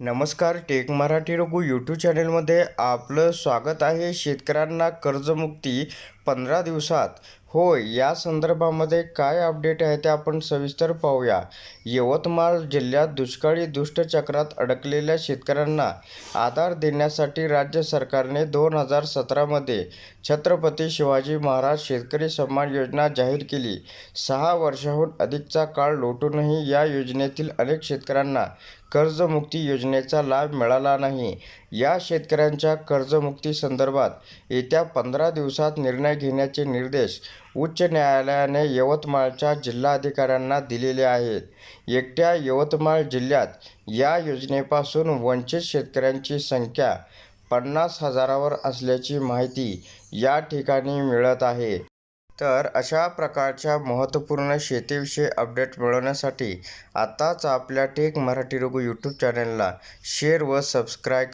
नमस्कार take Marathi Raghu YouTube चॅनलमध्ये आपलं स्वागत आहे. शेतकऱ्यांना कर्जमुक्ती पंधरा दिवसात. होय या संदर्भामध्ये काय अपडेट आहे ते आपण सविस्तर पाहूया. यवतमाळ जिल्ह्यात दुष्काळी दुष्टचक्रात अडकलेल्या शेतकऱ्यांना आधार देण्यासाठी राज्य सरकारने दोन हजार सतरामध्ये छत्रपती शिवाजी महाराज शेतकरी सन्मान योजना जाहीर केली. सहा वर्षाहून अधिकचा काळ लोटूनही या योजनेतील अनेक शेतकऱ्यांना कर्जमुक्ती योजनेचा लाभ मिळाला नाही. या शेतकऱ्यांच्या कर्जमुक्ती संदर्भात येत्या पंधरा दिवसात निर्णय घेण्याचे निर्देश उच्च न्यायालयाने यवतमाळच्या जिल्हाधिकाऱ्यांना दिलेले आहेत एकट्या यवतमाळ जिल्ह्यात या योजनेपासून वंचित शेतकऱ्यांची संख्या पन्नास हजारावर असल्याची माहिती या ठिकाणी मिळत आहे. तर अशा प्रकारच्या महत्त्वपूर्ण शेतीविषयी अपडेट मिळवण्यासाठी आत्ताच आपल्या टेक मराठी रघु यूट्यूब चॅनलला शेअर व सबस्क्राईब